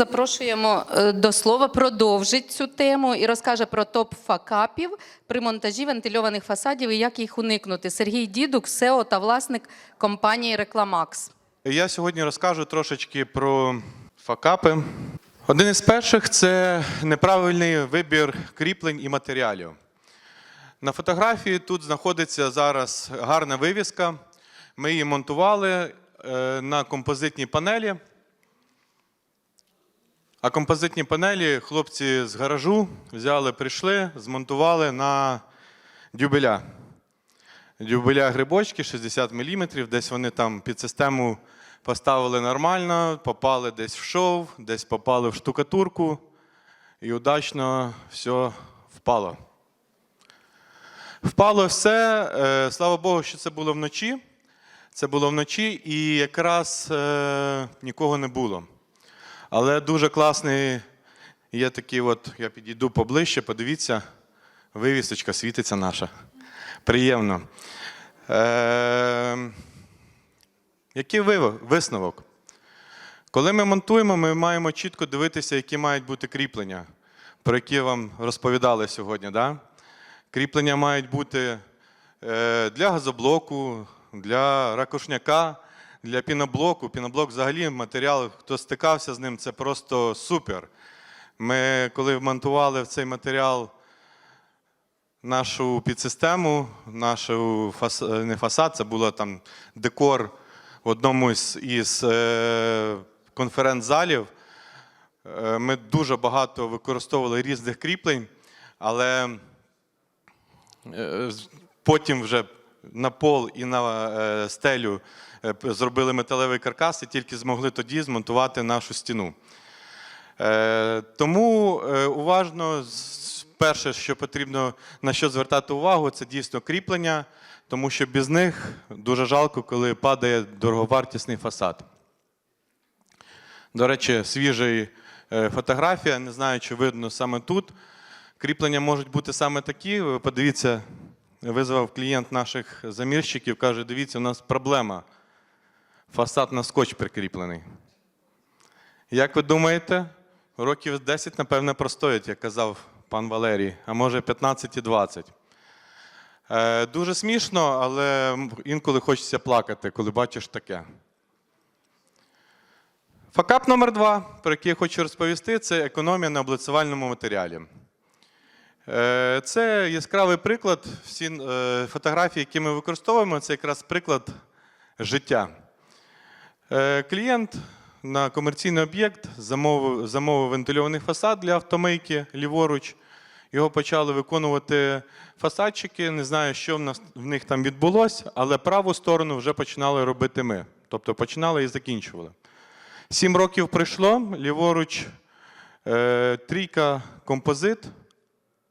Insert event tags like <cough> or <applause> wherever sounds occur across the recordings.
запрошуємо е, до слова, продовжить цю тему і розкаже про топ факапів при монтажі вентильованих фасадів і як їх уникнути. Сергій Дідук, СЕО та власник компанії Рекламакс. Я сьогодні розкажу трошечки про факапи. Один із перших це неправильний вибір кріплень і матеріалів. На фотографії тут знаходиться зараз гарна вивіска. Ми її монтували е, на композитній панелі. А композитні панелі хлопці з гаражу взяли, прийшли, змонтували на дюбеля. Дюбеля грибочки 60 мм, десь вони там під систему поставили нормально, попали десь в шов, десь попали в штукатурку, і удачно все впало. Впало все, е, слава Богу, що це було вночі. Це було вночі, і якраз е, нікого не було. Але дуже класний є такий, от, я підійду поближче, подивіться, вивісочка світиться наша. Приємно. Е, який висновок? Коли ми монтуємо, ми маємо чітко дивитися, які мають бути кріплення, про які вам розповідали сьогодні. Да? Кріплення мають бути е, для газоблоку, для ракушняка, для піноблоку. Піноблок взагалі матеріал, хто стикався з ним, це просто супер. Ми, коли монтували в цей матеріал нашу підсистему, нашу фас... не фасад, це було там декор в одному із, із е, конференц-залів. Е, Ми дуже багато використовували різних кріплень, але е, потім вже на пол і на е, стелю е, зробили металевий каркас і тільки змогли тоді змонтувати нашу стіну. Е, Тому уважно, перше, що потрібно на що звертати увагу, це дійсно кріплення, тому що без них дуже жалко, коли падає дороговартісний фасад. До речі, свіжа фотографія, не знаю, чи видно саме тут. Кріплення можуть бути саме такі. Ви подивіться, визвав клієнт наших замірщиків, каже: дивіться, у нас проблема. Фасад на скотч прикріплений. Як ви думаєте, років 10, напевне, простоять, як казав пан Валерій, а може 15 і 20. Е, Дуже смішно, але інколи хочеться плакати, коли бачиш таке. Факап номер два, про який я хочу розповісти, це економія на облицювальному матеріалі. Е, Це яскравий приклад. Всі е, фотографії, які ми використовуємо, це якраз приклад життя. Е, Клієнт на комерційний об'єкт замовив, замовив вентильований фасад для автомийки ліворуч. Його почали виконувати фасадчики. Не знаю, що в, нас, в них там відбулося, але праву сторону вже починали робити ми. Тобто починали і закінчували. Сім років пройшло, ліворуч е, трійка композит,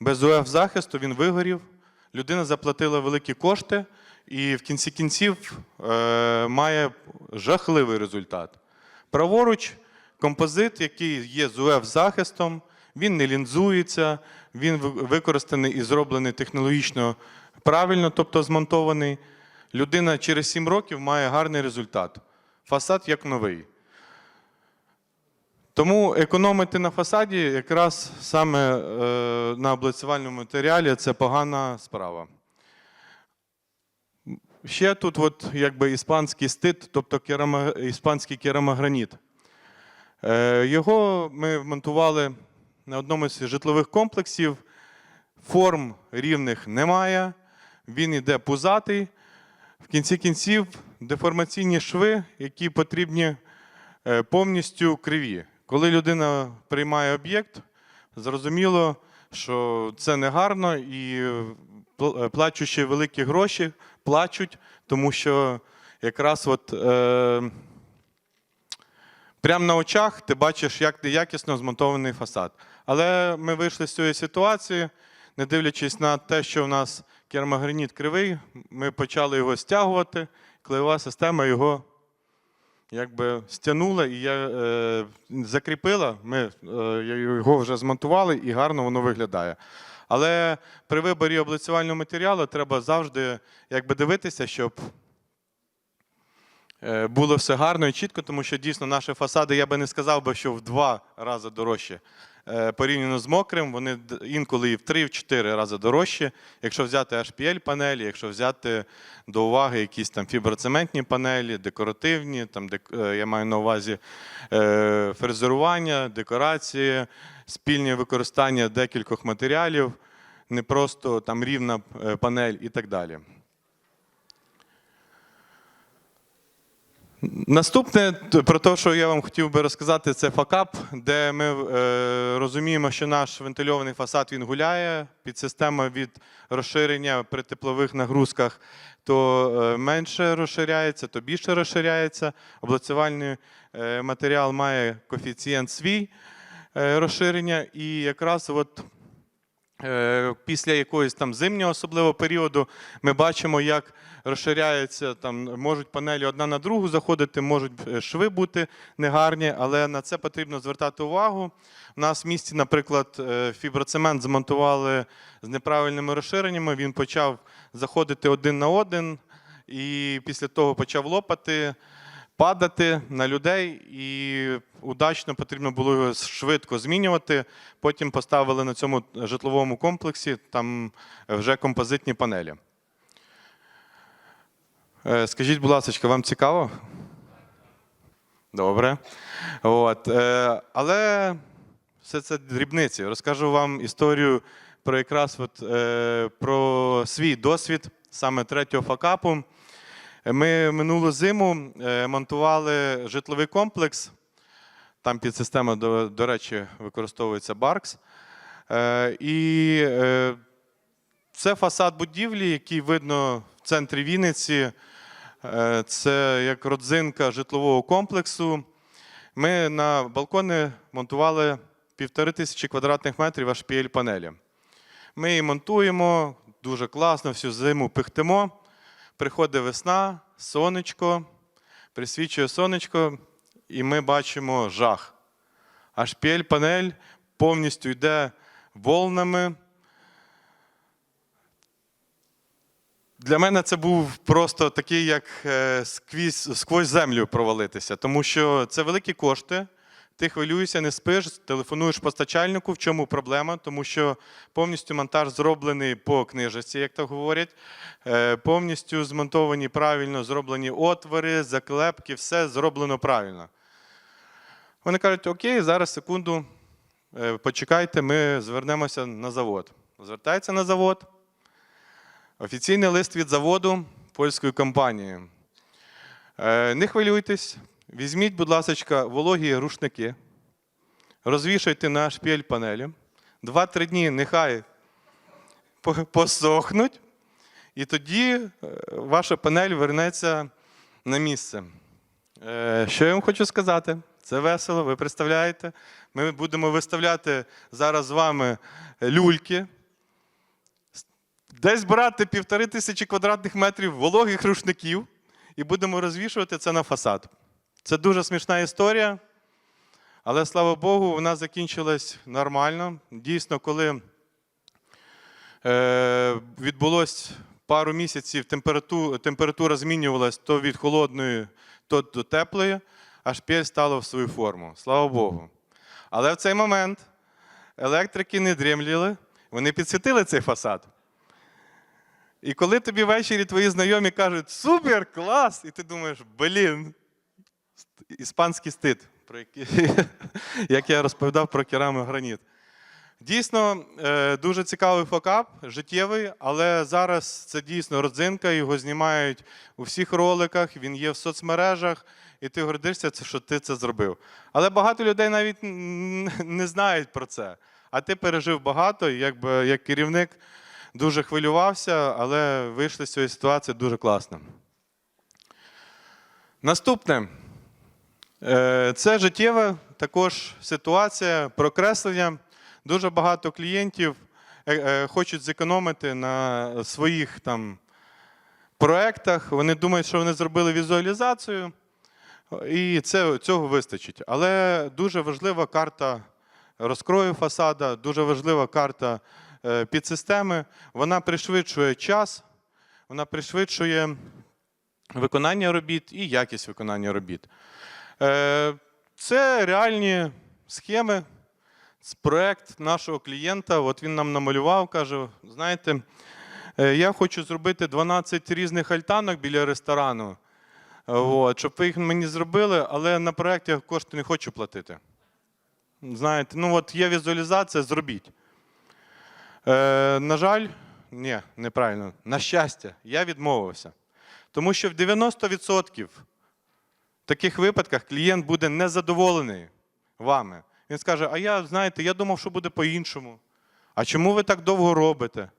без УФ захисту він вигорів. Людина заплатила великі кошти і в кінці кінців е, має жахливий результат. Праворуч композит, який є з УФ захистом, він не лінзується, він використаний і зроблений технологічно правильно, тобто змонтований. Людина через 7 років має гарний результат. Фасад як новий. Тому економити на фасаді якраз саме е, на облицювальному матеріалі це погана справа. Ще тут от, якби іспанський стит, тобто керама, іспанський керамограніт. Е, його ми монтували на одному з житлових комплексів. Форм рівних немає, він іде пузатий. В кінці кінців деформаційні шви, які потрібні е, повністю криві. Коли людина приймає об'єкт, зрозуміло, що це не гарно, і е, плачучи великі гроші, плачуть, тому що якраз от, е, прямо на очах ти бачиш, як якісно змонтований фасад. Але ми вийшли з цієї ситуації, не дивлячись на те, що у нас керамограніт кривий, ми почали його стягувати, клеєва система його якби стягнула і я е, закріпила. Ми е, його вже змонтували і гарно воно виглядає. Але при виборі облицювального матеріалу треба завжди якби, дивитися, щоб було все гарно і чітко, тому що дійсно наші фасади, я би не сказав би, що в два рази дорожче. Е, Порівняно з мокрим, вони інколи і в три, і в чотири рази дорожчі. Якщо взяти HPL панелі, якщо взяти до уваги якісь там фіброцементні панелі, декоративні, там е, я маю на увазі е, фрезерування, декорації, спільне використання декількох матеріалів, не просто там рівна е, панель і так далі. Наступне про те, що я вам хотів би розказати, це факап, де ми е, розуміємо, що наш вентильований фасад він гуляє. Підсистема від розширення при теплових нагрузках то е, менше розширяється, то більше розширяється. Облицювальний е, матеріал має коефіцієнт свій е, розширення, і якраз от Після якогось там зимнього особливо періоду ми бачимо, як розширяється там, можуть панелі одна на другу заходити, можуть е, шви бути негарні, але на це потрібно звертати увагу. У нас в місті, наприклад, е, фіброцемент змонтували з неправильними розширеннями. Він почав заходити один на один, і після того почав лопати падати на людей, і удачно потрібно було його швидко змінювати. Потім поставили на цьому житловому комплексі там вже композитні панелі. Е, Скажіть, будь ласка, вам цікаво? Добре. От. е, Але все це дрібниці. Розкажу вам історію про якраз от, е, про свій досвід саме третього факапу. Ми минулу зиму е, монтували житловий комплекс. Там підсистема, до, до речі, використовується Баркс. Е, І е, це фасад будівлі, який видно в центрі Вінниці. Це як родзинка житлового комплексу. Ми на балкони монтували півтори тисячі квадратних метрів HPL панелі. Ми її монтуємо дуже класно, всю зиму пихтимо. Приходить весна, сонечко, присвічує сонечко, і ми бачимо жах. HPL панель повністю йде волнами. Для мене це був просто такий, як е, сквізь, сквозь землю провалитися, тому що це великі кошти. Ти хвилюєшся, не спиш, телефонуєш постачальнику. В чому проблема? Тому що повністю монтаж зроблений по книжці, як так говорять. Е, Повністю змонтовані правильно зроблені отвори, заклепки, все зроблено правильно. Вони кажуть: Окей, зараз секунду, е, почекайте, ми звернемося на завод. Звертається на завод. Офіційний лист від заводу польської компанії. Е, Не хвилюйтесь, візьміть, будь ласка, вологі рушники, розвішайте на шпіль панелі. Два-три дні нехай посохнуть, і тоді е, ваша панель вернеться на місце. Е, Що я вам хочу сказати? Це весело, ви представляєте. Ми будемо виставляти зараз з вами люльки. Десь брати півтори тисячі квадратних метрів вологих рушників і будемо розвішувати це на фасад. Це дуже смішна історія, але слава Богу, вона закінчилась нормально. Дійсно, коли е, відбулось пару місяців, температура, змінювалась то від холодної, то до теплої, аж піль стало в свою форму. Слава Богу. Але в цей момент електрики не дрімліли, вони підсвітили цей фасад. І коли тобі ввечері твої знайомі кажуть супер, клас! І ти думаєш, блін, іспанський стид, про який, <laughs> як я розповідав про керамограніт. Дійсно, е, дуже цікавий факап, життєвий, але зараз це дійсно родзинка, його знімають у всіх роликах, він є в соцмережах, і ти гордишся, що ти це зробив. Але багато людей навіть не знають про це. А ти пережив багато, і якби як керівник дуже хвилювався, але вийшли з цієї ситуації дуже класно. Наступне. Е, Це життєва також ситуація прокреслення. Дуже багато клієнтів е, е, хочуть зекономити на своїх там проектах. Вони думають, що вони зробили візуалізацію, і це, цього вистачить. Але дуже важлива карта розкрою фасада, дуже важлива карта підсистеми. Вона пришвидшує час, вона пришвидшує виконання робіт і якість виконання робіт. Е, Це реальні схеми. Це проект нашого клієнта. От він нам намалював, каже: знаєте, е, я хочу зробити 12 різних альтанок біля ресторану. От, щоб ви їх мені зробили, але на проєкт я кошти не хочу платити. Знаєте, ну от є візуалізація, зробіть. Е, на жаль, ні, неправильно. На щастя, я відмовився. Тому що в 90% таких випадках клієнт буде незадоволений вами. Він скаже: А я, знаєте, я думав, що буде по-іншому. А чому ви так довго робите?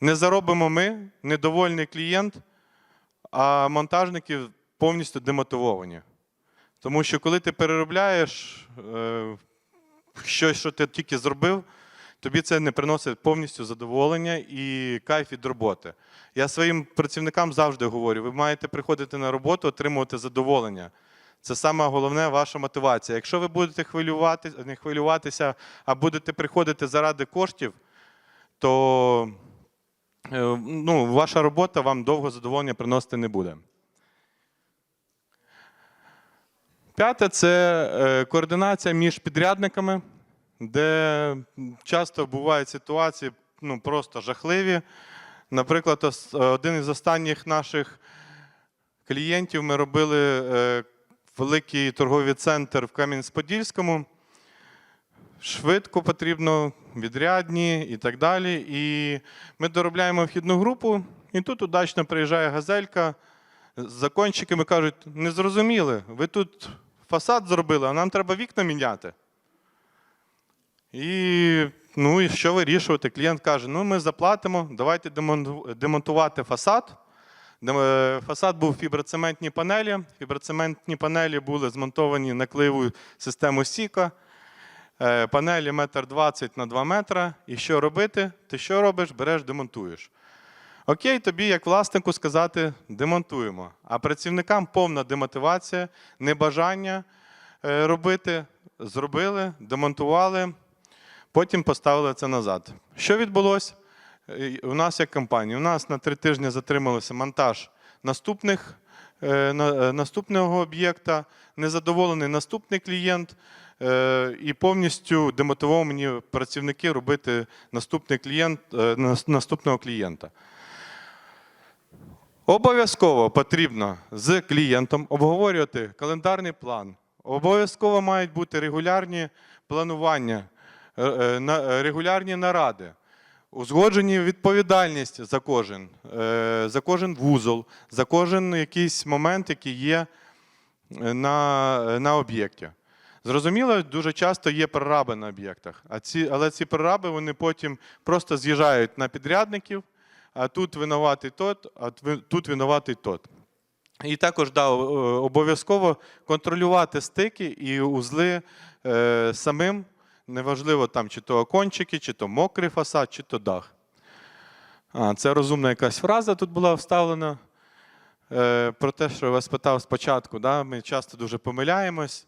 Не заробимо ми, недовольний клієнт, а монтажники повністю демотивовані. Тому що коли ти переробляєш е, щось, що ти тільки зробив, тобі це не приносить повністю задоволення і кайф від роботи. Я своїм працівникам завжди говорю: ви маєте приходити на роботу, отримувати задоволення. Це саме головне ваша мотивація. Якщо ви будете хвилювати, не хвилюватися, а будете приходити заради коштів, то е, ну, ваша робота вам довго задоволення приносити не буде. П'яте це е, координація між підрядниками, де часто бувають ситуації ну, просто жахливі. Наприклад, один із останніх наших клієнтів ми робили е, великий торговий центр в Кам'янець-Подільському. Швидко потрібно, відрядні і так далі. І ми доробляємо вхідну групу, і тут удачно приїжджає газелька з закончиками кажуть: не зрозуміли, ви тут фасад зробили, а нам треба вікна міняти. І, ну, і що вирішувати? Клієнт каже: ну ми заплатимо, давайте демонтувати фасад. Е, Фасад був фіброцементні панелі. Фіброцементні панелі були змонтовані на клеєву систему Сіка. Е, Панелі 1,20 м на 2 метра. І що робити? Ти що робиш? Береш, демонтуєш. Окей, тобі, як власнику, сказати, демонтуємо. А працівникам повна демотивація, небажання е, робити. Зробили, демонтували, потім поставили це назад. Що відбулося? Е, У нас як компанія, у нас на три тижні затрималося монтаж наступних, е, е, наступного об'єкта, незадоволений наступний клієнт, і повністю демотивовані працівники робити наступний клієнт, наступного клієнта. Обов'язково потрібно з клієнтом обговорювати календарний план. Обов'язково мають бути регулярні планування, регулярні наради, узгоджені відповідальність за кожен, е, за кожен вузол, за кожен якийсь момент, який є е, на, на об'єкті. Зрозуміло, дуже часто є прораби на об'єктах, а ці, але ці прораби вони потім просто з'їжджають на підрядників, а тут винуватий тот, а тут винуватий тот. І також да, обов'язково контролювати стики і узли е, самим. Неважливо, там, чи то окончики, чи то мокрий фасад, чи то дах. А, це розумна якась фраза тут була вставлена. Е, про те, що я вас питав спочатку, да, ми часто дуже помиляємось.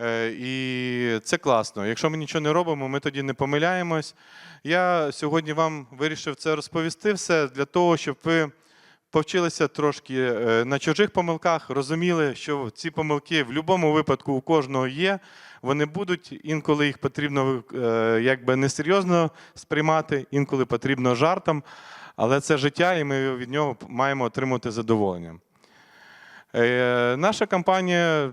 Е, І це класно. Якщо ми нічого не робимо, ми тоді не помиляємось. Я сьогодні вам вирішив це розповісти все для того, щоб ви повчилися трошки е, на чужих помилках, розуміли, що ці помилки в будь-якому випадку у кожного є. Вони будуть, інколи їх потрібно е, якби несерйозно сприймати, інколи потрібно жартом. Але це життя, і ми від нього маємо отримати задоволення. Е, Наша компанія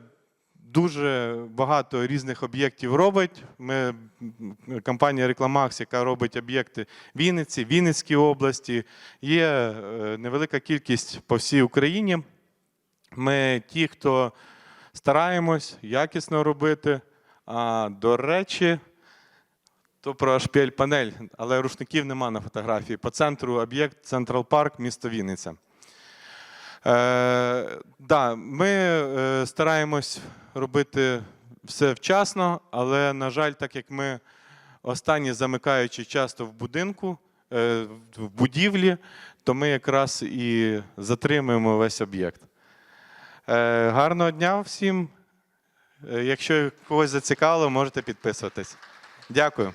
дуже багато різних об'єктів робить. Ми компанія Рекламакс, яка робить об'єкти Вінниці, Вінницькій області. Є е, невелика кількість по всій Україні. Ми ті, хто стараємось якісно робити. А до речі, то про шпіль панель, але рушників нема на фотографії. По центру об'єкт Централ Парк, місто Вінниця. Е, да, ми е, стараємось робити все вчасно, але, на жаль, так як ми останні замикаючи часто в будинку, е, в будівлі, то ми якраз і затримуємо весь об'єкт. Е, гарного дня всім. Е, Якщо когось зацікавило, можете підписуватись. Дякую.